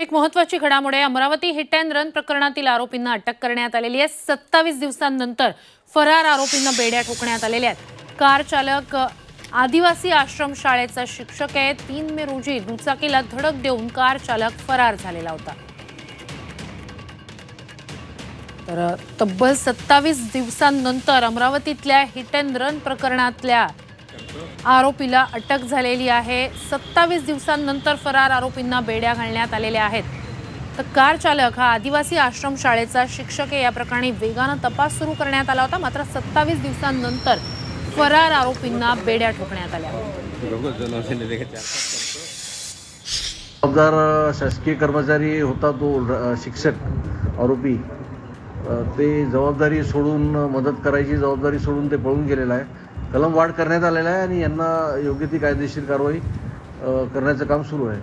एक महत्वाची घडामोडी आहे. अमरावती हिट अँड रन प्रकरणातील आरोपींना अटक करण्यात आलेली आहे. सत्तावीस दिवसांनंतर फरार आरोपींना बेड्या ठोकण्यात आलेल्या आहेत. कार चालक आदिवासी आश्रम शाळेचा शिक्षक आहे. तीन मे रोजी दुचाकीला धडक देऊन कार चालक फरार झालेला होता. तर तब्बल सत्तावीस दिवसांनंतर अमरावतीतल्या हिट अँड रन प्रकरणातल्या आरोपीला अटक झालेली आहे. सत्तावीस दिवसांनंतर फरार आरोपींना बेड्या घालण्यात आलेल्या आहेत. तर कार चालक हा आदिवासी आश्रम शाळेचा शिक्षक आहे. या प्रकरणी वेगानं तपास सुरू करण्यात आला होता. मात्र सत्तावीस दिवसांनंतर फरार आरोपींना बेड्या ठोकण्यात आल्या. जबाबदार शासकीय कर्मचारी होता तो शिक्षक आरोपी. ते जबाबदारी सोडून मदत करायची जबाबदारी सोडून ते पळून गेलेला आहे. कलम वाढ करण्यात आलेला आहे आणि यांना योग्य ती कायदेशीर कारवाई करण्याचं काम सुरू आहे.